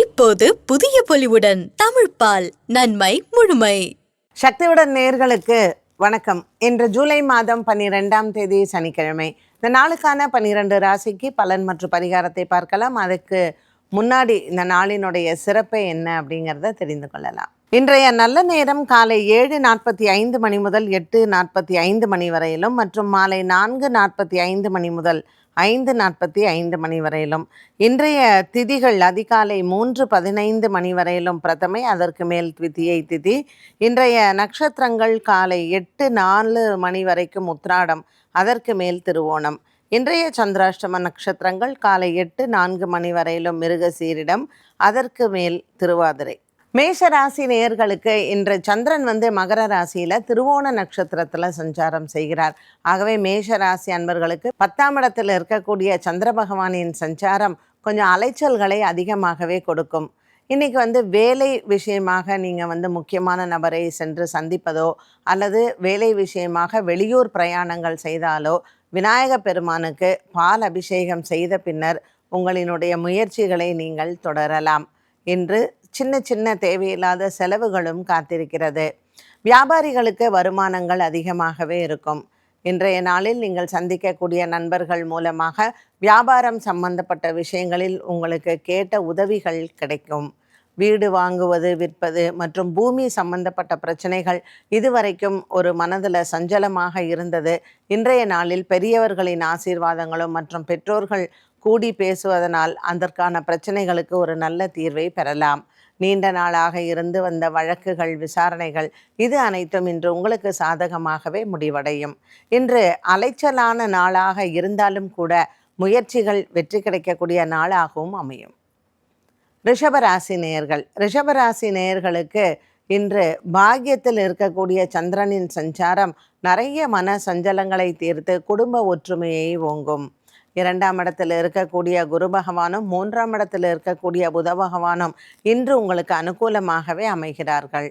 இப்போது புதிய பொலிவுடன் தமிழ் பால் நன்மை முழுமை. சக்தியுடன் நேர்களுக்கு வணக்கம். இன்று ஜூலை மாதம் பன்னிரெண்டாம் தேதி சனிக்கிழமை. இந்த நாளுக்கான பன்னிரெண்டு ராசிக்கு பலன் மற்றும் பரிகாரத்தை பார்க்கலாம். அதுக்கு முன்னாடி இந்த நாளினுடைய சிறப்பு என்ன அப்படிங்கிறத தெரிந்து கொள்ளலாம். இன்றைய நல்ல நேரம் காலை ஏழு நாற்பத்தி ஐந்து மணி முதல் எட்டு நாற்பத்தி ஐந்து மணி வரையிலும் மற்றும் மாலை நான்கு நாற்பத்தி ஐந்து மணி முதல் ஐந்து நாற்பத்தி ஐந்து மணி வரையிலும். இன்றைய திதிகள் அதிகாலை மூன்று பதினைந்து மணி வரையிலும் பிரதமை அதற்கு மேல் த்விதியை திதி. இன்றைய நட்சத்திரங்கள் காலை எட்டு நாலு மணி வரைக்கும் உத்ராடம் அதற்கு மேல் திருவோணம். இன்றைய சந்திராஷ்டம நட்சத்திரங்கள் காலை எட்டு நான்கு மணி வரையிலும் மிருக சீரிடம் அதற்கு மேல் திருவாதிரை. மேஷ ராசி நேயர்களுக்கு இன்று சந்திரன் வந்து மகர ராசியில திருவோண நட்சத்திரத்துல சஞ்சாரம் செய்கிறார். ஆகவே மேஷ ராசி அன்பர்களுக்கு பத்தாம் இடத்தில் இருக்கக்கூடிய சந்திர பகவானின் சஞ்சாரம் கொஞ்சம் அலைச்சல்களை அதிகமாகவே கொடுக்கும். இன்றைக்கி வந்து வேலை விஷயமாக நீங்கள் வந்து முக்கியமான நபரை சென்று சந்திப்பதோ அல்லது வேலை விஷயமாக வெளியூர் பிரயாணங்கள் செய்தாலோ விநாயக பெருமானுக்கு பால் அபிஷேகம் செய்த பின்னர் உங்களினுடைய முயற்சிகளை நீங்கள் தொடரலாம். இன்று சின்ன சின்ன தேவையில்லாத செலவுகளும் காத்திருக்கிறது. வியாபாரிகளுக்கு வருமானங்கள் அதிகமாகவே இருக்கும். இன்றைய நாளில் நீங்கள் சந்திக்கக்கூடிய நண்பர்கள் மூலமாக வியாபாரம் சம்பந்தப்பட்ட விஷயங்களில் உங்களுக்கு கேட்ட உதவிகள் கிடைக்கும். வீடு வாங்குவது விற்பது மற்றும் பூமி சம்பந்தப்பட்ட பிரச்சனைகள் இதுவரைக்கும் ஒரு மனதில் சஞ்சலமாக இருந்தது. இன்றைய நாளில் பெரியவர்களின் ஆசீர்வாதங்களும் மற்றும் பெற்றோர்கள் கூடி பேசுவதனால் அதற்கான பிரச்சனைகளுக்கு ஒரு நல்ல தீர்வை பெறலாம். நீண்ட நாளாக இருந்து வந்த வழக்குகள் விசாரணைகள் இது அனைத்தும் இன்று உங்களுக்கு சாதகமாகவே முடிவடையும். இன்று அலைச்சலான நாளாக இருந்தாலும் கூட முயற்சிகள் வெற்றி கிடைக்கக்கூடிய நாளாகவும் அமையும். ரிஷபராசி நேயர்கள் ரிஷபராசி நேயர்களுக்கு இன்று பாக்கியத்தில் இருக்கக்கூடிய சந்திரனின் சஞ்சாரம் நிறைய மன சஞ்சலங்களை தீர்த்து குடும்ப ஒற்றுமையை ஓங்கும். இரண்டாம் இடத்தில் இருக்கக்கூடிய குரு பகவானும் மூன்றாம் இடத்தில் இருக்கக்கூடிய புத பகவானும் இன்று உங்களுக்கு அனுகூலமாகவே அமைகிறார்கள்.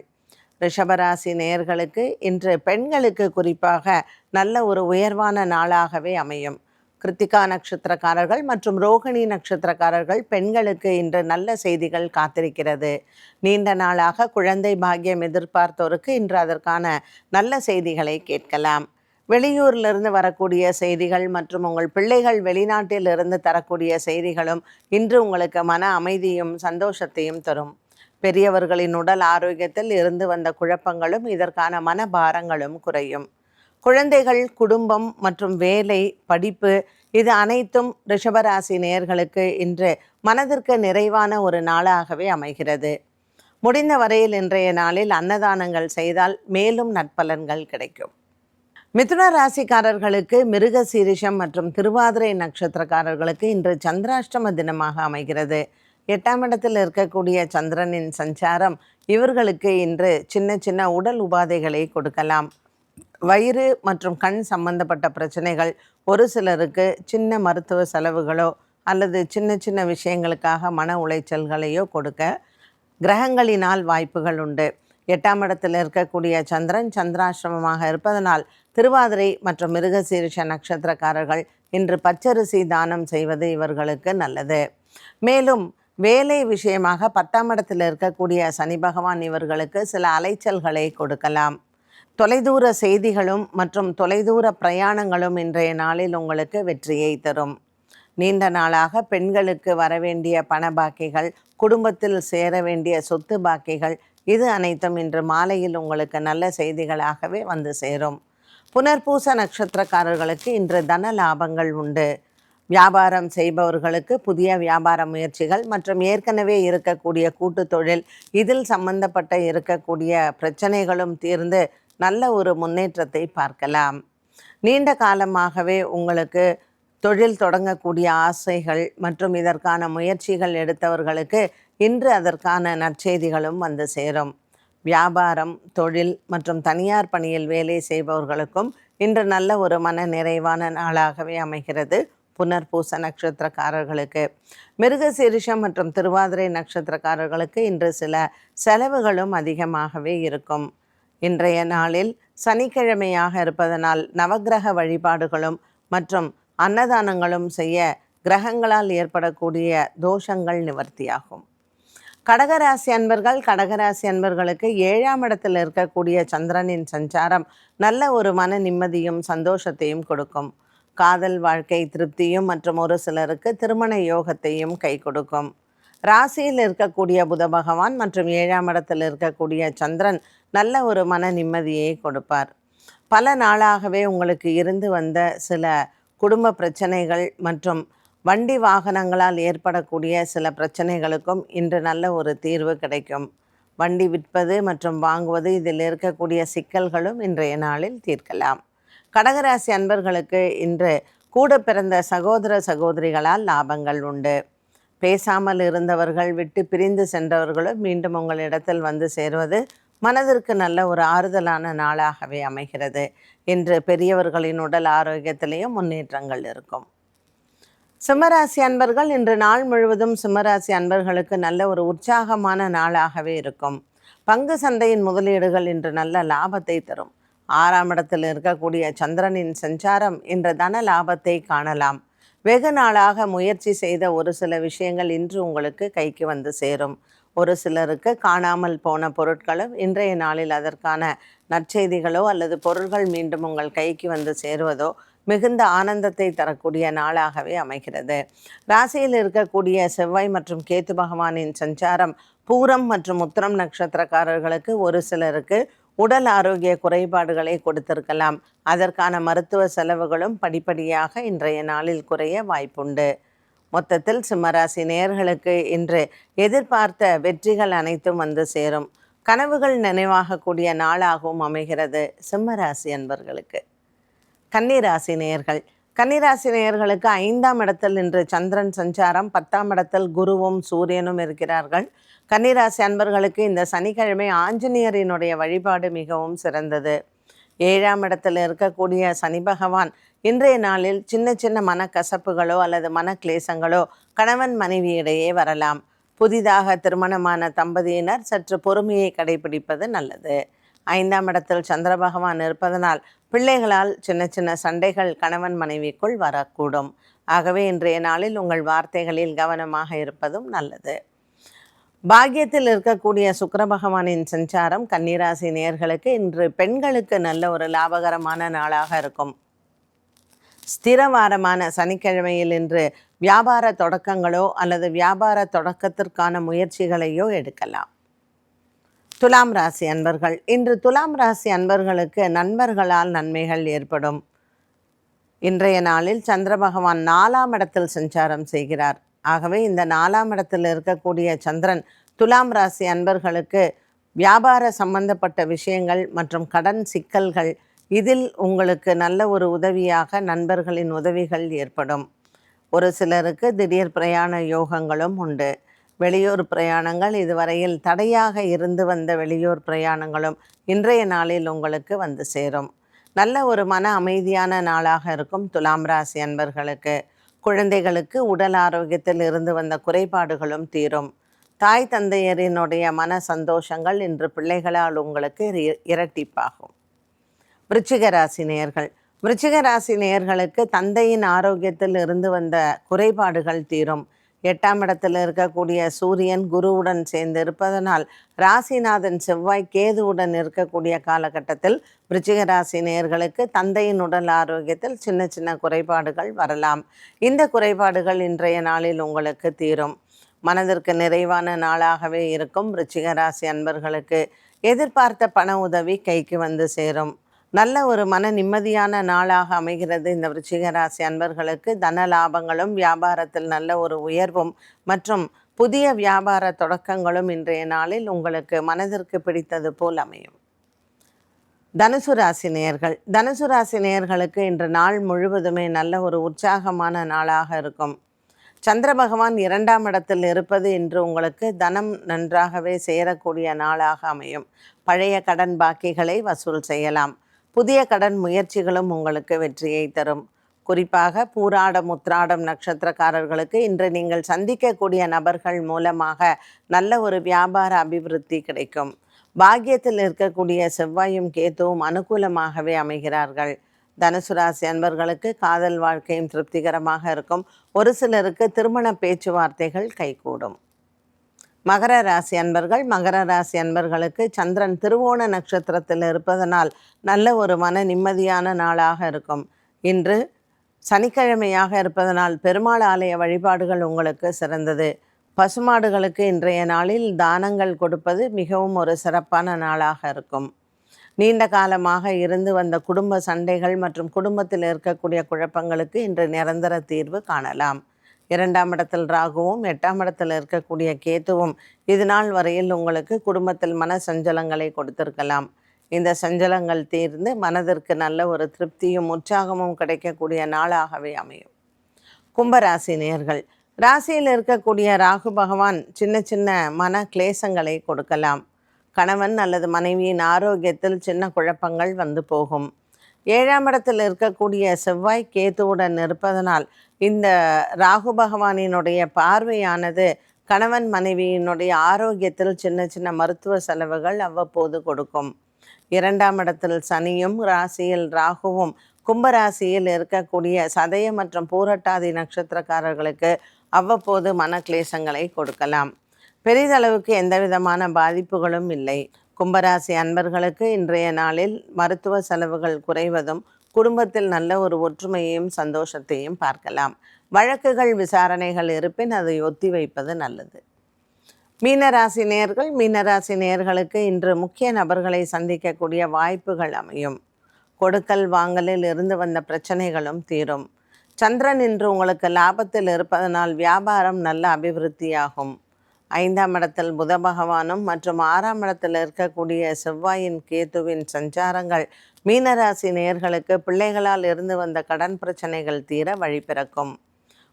ரிஷபராசி நேயர்களுக்கு இன்று பெண்களுக்கு குறிப்பாக நல்ல ஒரு உயர்வான நாளாகவே அமையும். கிருத்திகா நட்சத்திரக்காரர்கள் மற்றும் ரோகிணி நட்சத்திரக்காரர்கள் பெண்களுக்கு இன்று நல்ல செய்திகள் காத்திருக்கிறது. நீண்ட நாளாக குழந்தை பாக்கியம் எதிர்பார்த்தோருக்கு இன்று அதற்கான நல்ல செய்திகளை கேட்கலாம். வெளியூரிலிருந்து வரக்கூடிய செய்திகள் மற்றும் உங்கள் பிள்ளைகள் வெளிநாட்டில் இருந்து தரக்கூடிய செய்திகளும் இன்று உங்களுக்கு மன அமைதியும் சந்தோஷத்தையும் தரும். பெரியவர்களின் உடல் ஆரோக்கியத்தில் இருந்து வந்த குழப்பங்களும் இதற்கான மனபாரங்களும் குறையும். குழந்தைகள் குடும்பம் மற்றும் வேலை படிப்பு இது அனைத்தும் ரிஷபராசி நேயர்களுக்கு இன்று மனதிற்கு நிறைவான ஒரு நாளாகவே அமைகிறது. முடிந்த வரையில் இன்றைய நாளில் அன்னதானங்கள் செய்தால் மேலும் நற்பலன்கள் கிடைக்கும். மிதுன ராசிக்காரர்களுக்கு மிருக சீரிஷம் மற்றும் திருவாதிரை நட்சத்திரக்காரர்களுக்கு இன்று சந்திராஷ்டம தினமாக அமைகிறது. எட்டாம் இடத்தில் இருக்கக்கூடிய சந்திரனின் சஞ்சாரம் இவர்களுக்கு இன்று சின்ன சின்ன உடல் உபாதைகளை கொடுக்கலாம். வயிறு மற்றும் கண் சம்பந்தப்பட்ட பிரச்சனைகள் ஒரு சிலருக்கு சின்ன மருத்துவ செலவுகளோ அல்லது சின்ன சின்ன விஷயங்களுக்காக மன உளைச்சல்களையோ கொடுக்க கிரகங்களினால் வாய்ப்புகள் உண்டு. எட்டாம் இடத்தில் இருக்கக்கூடிய சந்திரன் சந்திராசிரமமாக இருப்பதனால் திருவாதிரை மற்றும் மிருகசீரிஷ நட்சத்திரக்காரர்கள் இன்று பச்சரிசி தானம் செய்வது இவர்களுக்கு நல்லது. மேலும் வேலை விஷயமாக பத்தாம் இடத்தில் இருக்கக்கூடிய சனி பகவான் இவர்களுக்கு சில அலைச்சல்களை கொடுக்கலாம். தொலைதூர செய்திகளும் மற்றும் தொலைதூர பிரயாணங்களும் இன்றைய நாளில் உங்களுக்கு வெற்றியை தரும். நீண்ட நாளாக பெண்களுக்கு வரவேண்டிய பண பாக்கிகள் குடும்பத்தில் சேர வேண்டிய சொத்து பாக்கிகள் இது அனைத்தும் இன்று மாலையில் உங்களுக்கு நல்ல செய்திகளாகவே வந்து சேரும். புனர்பூச நட்சத்திரக்காரர்களுக்கு இன்று தன லாபங்கள் உண்டு. வியாபாரம் செய்பவர்களுக்கு புதிய வியாபார முயற்சிகள் மற்றும் ஏற்கனவே இருக்கக்கூடிய கூட்டு தொழில் இதில் சம்பந்தப்பட்ட இருக்கக்கூடிய பிரச்சனைகளும் தீர்ந்து நல்ல ஒரு முன்னேற்றத்தை பார்க்கலாம். நீண்ட காலமாகவே உங்களுக்கு தொழில் தொடங்கக்கூடிய ஆசைகள் மற்றும் இதற்கான முயற்சிகள் எடுத்தவர்களுக்கு இன்று அதற்கான நற்செய்திகளும் வந்து சேரும். வியாபாரம் தொழில் மற்றும் தனியார் பணியில் வேலை செய்பவர்களுக்கும் இன்று நல்ல ஒரு மன நிறைவான நாளாகவே அமைகிறது புனர்பூச நட்சத்திரக்காரர்களுக்கு. மிருகசீரிஷம் மற்றும் திருவாதிரை நட்சத்திரக்காரர்களுக்கு இன்று சில செலவுகளும் அதிகமாகவே இருக்கும். இன்றைய நாளில் சனிக்கிழமையாக இருப்பதனால் நவக்கிரக வழிபாடுகளும் மற்றும் அன்னதானங்களும் செய்ய கிரகங்களால் ஏற்படக்கூடிய தோஷங்கள் நிவர்த்தியாகும். கடகராசி அன்பர்கள் கடகராசி அன்பர்களுக்கு ஏழாம் இடத்தில் இருக்கக்கூடிய சந்திரனின் சஞ்சாரம் நல்ல ஒரு மன நிம்மதியும் சந்தோஷத்தையும் கொடுக்கும். காதல் வாழ்க்கை திருப்தியும் மற்றும் ஒரு சிலருக்கு திருமண யோகத்தையும் கை கொடுக்கும். ராசியில் இருக்கக்கூடிய புத பகவான் மற்றும் ஏழாம் இடத்தில் இருக்கக்கூடிய சந்திரன் நல்ல ஒரு மன நிம்மதியை கொடுப்பார். பல நாளாகவே உங்களுக்கு இருந்து வந்த சில குடும்ப பிரச்சனைகள் மற்றும் வண்டி வாகனங்களால் ஏற்படக்கூடிய சில பிரச்சனைகளுக்கும் இன்று நல்ல ஒரு தீர்வு கிடைக்கும். வண்டி விற்பது மற்றும் வாங்குவது இதில் இருக்கக்கூடிய சிக்கல்களும் இன்றைய நாளில் தீர்க்கலாம். கடகராசி அன்பர்களுக்கு இன்று கூட பிறந்த சகோதர சகோதரிகளால் லாபங்கள் உண்டு. பேசாமல் இருந்தவர்கள் விட்டு பிரிந்து சென்றவர்களும் மீண்டும் உங்களிடத்தில் வந்து சேருவது மனதிற்கு நல்ல ஒரு ஆறுதலான நாளாகவே அமைகிறது. இன்று பெரியவர்களின் உடல் ஆரோக்கியத்திலேயும் முன்னேற்றங்கள் இருக்கும். சிம்மராசி அன்பர்கள் இன்று நாள் முழுவதும் சிம்மராசி அன்பர்களுக்கு நல்ல ஒரு உற்சாகமான நாளாகவே இருக்கும். பங்கு சந்தையின் முதலீடுகள் இன்று நல்ல லாபத்தை தரும். ஆறாம் இடத்தில் இருக்கக்கூடிய சந்திரனின் சஞ்சாரம் இன்று தன லாபத்தை காணலாம். வெகு நாளாக முயற்சி செய்த ஒரு சில விஷயங்கள் இன்று உங்களுக்கு கைக்கு வந்து சேரும். ஒரு சிலருக்கு காணாமல் போன பொருட்களும் இன்றைய நாளில் அதற்கான நற்செய்திகளோ அல்லது பொருள்கள் மீண்டும் உங்கள் கைக்கு வந்து சேருவதோ மிகுந்த ஆனந்தத்தை தரக்கூடிய நாளாகவே அமைகிறது. ராசியில் இருக்கக்கூடிய செவ்வாய் மற்றும் கேத்து பகவானின் சஞ்சாரம் பூரம் மற்றும் உத்திரம் நட்சத்திரக்காரர்களுக்கு ஒரு சிலருக்கு உடல் ஆரோக்கிய குறைபாடுகளை கொடுத்திருக்கலாம். அதற்கான மருத்துவ செலவுகளும் படிப்படியாக இன்றைய நாளில் குறைய வாய்ப்புண்டு. மொத்தத்தில் சிம்மராசி நேர்களுக்கு இன்று எதிர்பார்த்த வெற்றிகள் அனைத்தும் வந்து சேரும். கனவுகள் நினைவாகக்கூடிய நாளாகவும் அமைகிறது சிம்மராசி அன்பர்களுக்கு. கன்னிராசி நேயர்கள். கன்னிராசி நேயர்களுக்கு ஐந்தாம் இடத்தில் இன்று சந்திரன் சஞ்சாரம் பத்தாம் இடத்தில் குருவும் சூரியனும் இருக்கிறார்கள். கன்னிராசி அன்பர்களுக்கு இந்த சனிக்கிழமை ஆஞ்சநேயரினுடைய வழிபாடு மிகவும் சிறந்தது. ஏழாம் இடத்தில் இருக்கக்கூடிய சனி பகவான் இன்றைய நாளில் சின்ன சின்ன மனக்கசப்புகளோ அல்லது மனக்லேசங்களோ கணவன் மனைவியிடையே வரலாம். புதிதாக திருமணமான தம்பதியினர் சற்று பொறுமையை கடைபிடிப்பது நல்லது. ஐந்தாம் இடத்தில் சந்திர பகவான் இருப்பதனால் பிள்ளைகளால் சின்ன சின்ன சண்டைகள் கணவன் மனைவிக்குள் வரக்கூடும். ஆகவே இன்றைய நாளில் உங்கள் வார்த்தைகளில் கவனமாக இருப்பதும் நல்லது. பாக்கியத்தில் இருக்கக்கூடிய சுக்கர பகவானின் சஞ்சாரம் கன்னிராசி நேயர்களுக்கு இன்று பெண்களுக்கு நல்ல ஒரு லாபகரமான நாளாக இருக்கும். ஸ்திரவாரமான சனிக்கிழமையில் இன்று வியாபார தொடக்கங்களோ அல்லது வியாபார தொடக்கத்திற்கான முயற்சிகளையோ எடுக்கலாம். துலாம் ராசி அன்பர்கள் இன்று துலாம் ராசி அன்பர்களுக்கு நண்பர்களால் நன்மைகள் ஏற்படும். இன்றைய நாளில் சந்திர பகவான் நாலாம் இடத்தில் சஞ்சாரம் செய்கிறார். ஆகவே இந்த நாலாம் இடத்தில் இருக்கக்கூடிய சந்திரன் துலாம் ராசி அன்பர்களுக்கு வியாபார சம்பந்தப்பட்ட விஷயங்கள் மற்றும் கடன் சிக்கல்கள் இதில் உங்களுக்கு நல்ல ஒரு உதவியாக நண்பர்களின் உதவிகள் ஏற்படும். ஒரு சிலருக்கு திடீர் பிரயாண யோகங்களும் உண்டு. வெளியூர் பிரயாணங்கள் இதுவரையில் தடையாக இருந்து வந்த வெளியூர் பிரயாணங்களும் இன்றைய நாளில் உங்களுக்கு வந்து சேரும். நல்ல ஒரு மன அமைதியான நாளாக இருக்கும் துலாம் ராசி அன்பர்களுக்கு. குழந்தைகளுக்கு உடல் ஆரோக்கியத்தில் இருந்து வந்த குறைபாடுகளும் தீரும். தாய் தந்தையரினுடைய மன சந்தோஷங்கள் இன்று பிள்ளைகளால் உங்களுக்கு இரட்டிப்பாகும். விருச்சிக ராசி நேயர்கள் விருச்சிக ராசி நேயர்களுக்கு தந்தையின் ஆரோக்கியத்தில் இருந்து வந்த குறைபாடுகள் தீரும். எட்டாம் இடத்தில் இருக்கக்கூடிய சூரியன் குருவுடன் சேர்ந்து இருப்பதனால் ராசிநாதன் செவ்வாய் கேதுவுடன் இருக்கக்கூடிய காலகட்டத்தில் விருச்சிக ராசி நேயர்களுக்கு தந்தையின் உடல் ஆரோக்கியத்தில் சின்ன சின்ன குறைபாடுகள் வரலாம். இந்த குறைபாடுகள் இன்றைய நாளில் உங்களுக்கு தீரும். மனதிற்கு நிறைவான நாளாகவே இருக்கும் விருச்சிக ராசி அன்பர்களுக்கு. எதிர்பார்த்த பண உதவி கைக்கு வந்து சேரும். நல்ல ஒரு மன நிம்மதியான நாளாக அமைகிறது இந்த விருச்சிக ராசி அன்பர்களுக்கு. தன லாபங்களும் வியாபாரத்தில் நல்ல ஒரு உயர்வும் மற்றும் புதிய வியாபார தொடக்கங்களும் இன்றைய நாளில் உங்களுக்கு மனதிற்கு பிடித்தது போல் அமையும். தனுசு ராசி நேயர்கள். தனுசு ராசி நேயர்களுக்கு இன்று நாள் முழுவதுமே நல்ல ஒரு உற்சாகமான நாளாக இருக்கும். சந்திர பகவான் இரண்டாம் இடத்தில் இருப்பது இன்று உங்களுக்கு தனம் நன்றாகவே சேரக்கூடிய நாளாக அமையும். பழைய கடன் பாக்கிகளை வசூல் செய்யலாம். புதிய கடன் முயற்சிகளும் உங்களுக்கு வெற்றியை தரும். குறிப்பாக பூராடம் உத்ராடம் நட்சத்திரக்காரர்களுக்கு இன்று நீங்கள் சந்திக்கக்கூடிய நபர்கள் மூலமாக நல்ல ஒரு வியாபார அபிவிருத்தி கிடைக்கும். பாக்கியத்தில் இருக்கக்கூடிய செவ்வாயும் கேத்துவும் அனுகூலமாகவே அமைகிறார்கள். தனுசு ராசி அன்பர்களுக்கு காதல் வாழ்க்கையும் திருப்திகரமாக இருக்கும். ஒரு சிலருக்கு திருமண பேச்சுவார்த்தைகள் கைகூடும். மகர ராசி அன்பர்கள் மகர ராசி அன்பர்களுக்கு சந்திரன் திருவோண நட்சத்திரத்தில் இருப்பதனால் நல்ல ஒரு மன நிம்மதியான நாளாக இருக்கும். இன்று சனிக்கிழமையாக இருப்பதனால் பெருமாள் ஆலய வழிபாடுகள் உங்களுக்கு சிறந்தது. பசுமாடுகளுக்கு இன்றைய நாளில் தானங்கள் கொடுப்பது மிகவும் ஒரு சிறப்பான நாளாக இருக்கும். நீண்ட காலமாக இருந்து வந்த குடும்ப சண்டைகள் மற்றும் குடும்பத்தில் இருக்கக்கூடிய குழப்பங்களுக்கு இன்று நிரந்தர தீர்வு காணலாம். இரண்டாம் இடத்தில் ராகுவும் எட்டாம் இடத்தில் இருக்கக்கூடிய கேத்துவும் இது நாள் வரையில் உங்களுக்கு குடும்பத்தில் மன சஞ்சலங்களை கொடுத்திருக்கலாம். இந்த சஞ்சலங்கள் தீர்ந்து மனதிற்கு நல்ல ஒரு திருப்தியும் உற்சாகமும் கிடைக்கக்கூடிய நாளாகவே அமையும். கும்பராசி நேர்கள் ராசியில் இருக்கக்கூடிய ராகு பகவான் சின்ன சின்ன மன கிளேசங்களை கொடுக்கலாம். கணவன் அல்லது மனைவியின் ஆரோக்கியத்தில் சின்ன குழப்பங்கள் வந்து போகும். ஏழாம் இடத்தில் இருக்கக்கூடிய செவ்வாய் கேத்துவுடன் இருப்பதனால் இந்த ராகு பகவானினுடைய பார்வையானது கணவன் மனைவியினுடைய ஆரோக்கியத்தில் சின்ன சின்ன மருத்துவ செலவுகள் அவ்வப்போது கொடுக்கும். இரண்டாம் இடத்தில் சனியும் ராசியில் ராகுவும் கும்பராசியில் இருக்கக்கூடிய சதய மற்றும் பூரட்டாதி நட்சத்திரக்காரர்களுக்கு அவ்வப்போது மனக்லேசங்களை கொடுக்கலாம். பெரிதளவுக்கு எந்த விதமான பாதிப்புகளும் இல்லை. கும்பராசி அன்பர்களுக்கு இன்றைய நாளில் மருத்துவ செலவுகள் குறைவதும் குடும்பத்தில் நல்ல ஒரு ஒற்றுமையையும் சந்தோஷத்தையும் பார்க்கலாம். வழக்குகள் விசாரணைகள் இருப்பின் அதை ஒத்தி வைப்பது நல்லது. மீனராசி நேர்கள் மீனராசி நேர்களுக்கு இன்று முக்கிய நபர்களை சந்திக்கக்கூடிய வாய்ப்புகள் அமையும். கொடுக்கல் வாங்கலில் இருந்து வந்த பிரச்சனைகளும் தீரும். சந்திரன் இன்று உங்களுக்கு லாபத்தில் இருப்பதனால் வியாபாரம் நல்ல அபிவிருத்தியாகும். ஐந்தாம் இடத்தில் புத பகவானும் மற்றும் ஆறாம் இடத்தில் இருக்கக்கூடிய செவ்வாயின் கேத்துவின் சஞ்சாரங்கள் மீனராசி நேர்களுக்கு பிள்ளைகளால் இருந்து வந்த கடன் பிரச்சனைகள் தீர வழிபிறக்கும்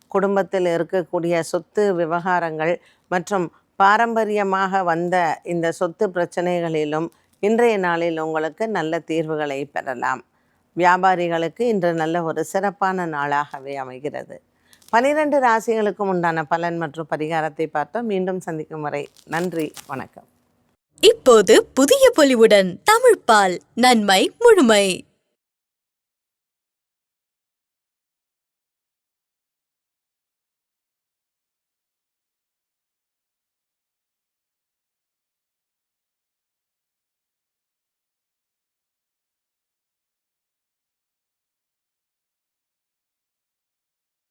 குடும்பத்தில் இருக்கக்கூடிய சொத்து விவகாரங்கள் மற்றும் பாரம்பரியமாக வந்த இந்த சொத்து பிரச்சனைகளிலும் இன்றைய நாளில் உங்களுக்கு நல்ல தீர்வுகளை பெறலாம். வியாபாரிகளுக்கு இன்று நல்ல ஒரு சிறப்பான நாளாகவே அமைகிறது. பனிரெண்டு ராசிகளுக்கும் உண்டான பலன் மற்றும் பரிகாரத்தை பார்த்தோம். மீண்டும் சந்திக்கும் வரை நன்றி வணக்கம். இப்போது புதிய பொலிவுடன் தமிழ்ப்பால் நன்மை முழுமை.